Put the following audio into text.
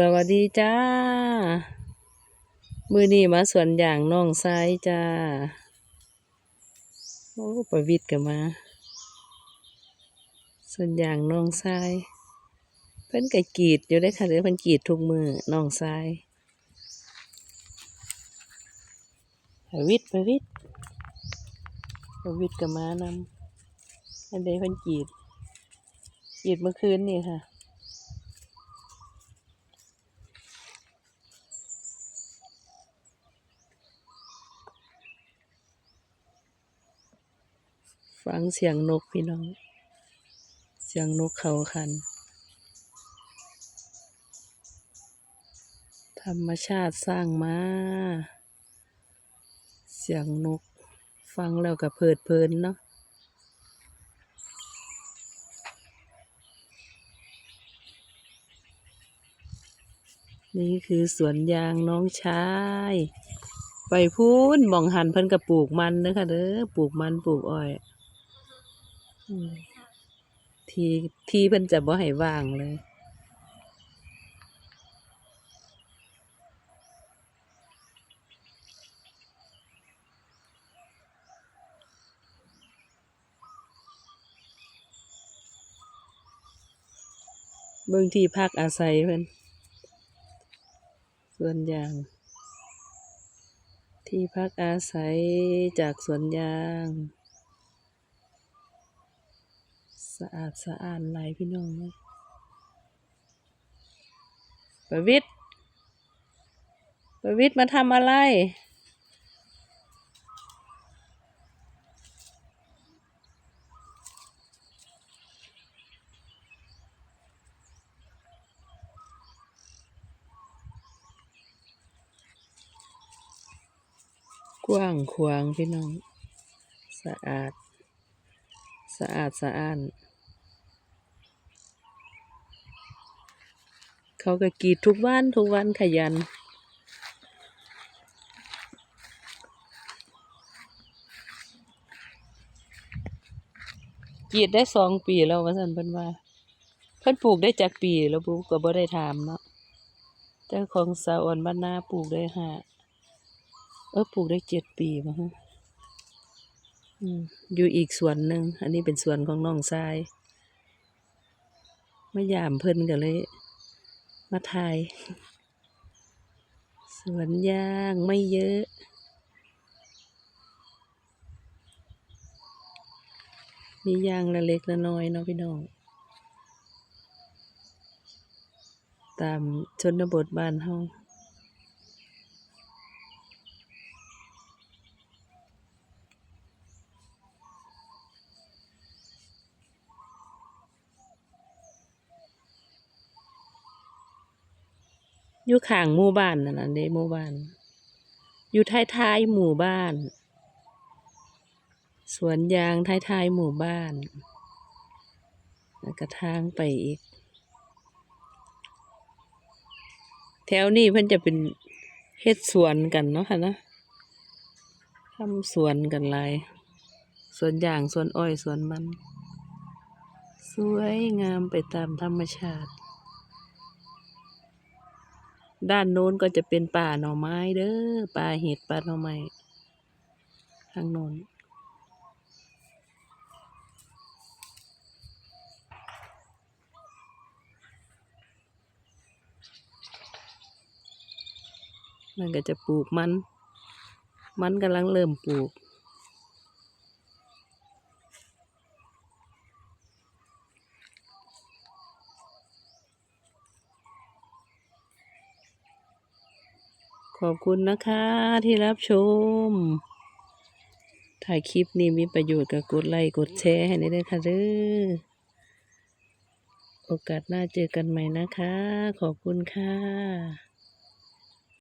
สวัสดีจ้า มือนี้มาสวนอย่างน้องซ้ายจ้า โอ้ประวิทย์กันมา สวนอย่างน้องซ้าย เพิ่นก็กรีดอยู่ได้ค่ะเด้อเพิ่นกีดทุกมือน้องซ้ายประวิทย์ประวิทย์ประวิทย์กับมานำอันเดเพิ่นกีดกีดเมื่อคืนนี่ค่ะ ฟังเสียงนกพี่น้อง เสียงนกเขาคัน ธรรมชาติสร้างมา เสียงนก ฟังแล้วก็เพลิดเพลินเนาะนี่คือสวนยางน้องชายไปพูนหมองหันเพิ่นก็ปลูกมันเด้อค่ะเด้อปลูกมันปลูกอ้อย ที่ที่เพิ่นจะบ่ให้ว่างเลยเบิ่งที่พักอาศัยเพิ่นสวนยาง ที่พักอาศัยจากสวนยาง สะอาดสะอาดหลายพี่น้องเลยประวิทย์ประวิทย์มาทำอะไร กว้างขวางพี่น้อง สะอาด สะอาดสะอ้าน เขาก็กีดทุกวันทุกวันขยันกีดได้สองปีแล้วว่าสันเพิ่นว่า เพิ่นปลูกได้จากปีแล้วปลูกก็บ่ได้ถามเนาะแต่ของสาวอ่อนบ้านนาปลูกได้ห้าเออปลูกได้เจ็ดปีมั้ง อยู่อีกส่วนหนึ่ง อันนี้เป็นสวนของน้องทรายมายามเพิ่นก็เลย มาถ่าย สวนยางไม่เยอะ มียางละเล็กละน้อยเนาะพี่น้อง ตามชนบทบ้านเฮา อยู่ข้างหมู่บ้านนั่นน่ะเด้หมู่บ้าน อยู่ท้ายๆหมู่บ้าน สวนยางท้ายๆหมู่บ้าน แล้วก็ทางไปอีก แถวนี้เพิ่นจะเป็นเฮ็ดสวนกันเนาะค่ะนะทำสวนกันหลายสวนยางสวนอ้อยสวนมัน สวยงามไปตามธรรมชาติ ด้านโน้นก็จะเป็นป่าหน่อไม้เด้อป่าเห็ดป่าหน่อไม้ทางโน้นมันก็จะปลูกมัน มันกำลังเริ่มปลูก ขอบคุณนะคะที่รับชมถ่ายคลิปนี้มีประโยชน์ก็กดไลค์กดแชร์ให้ได้เลยค่ะเด้อโอกาสหน้าเจอกันใหม่นะคะ ขอบคุณค่ะ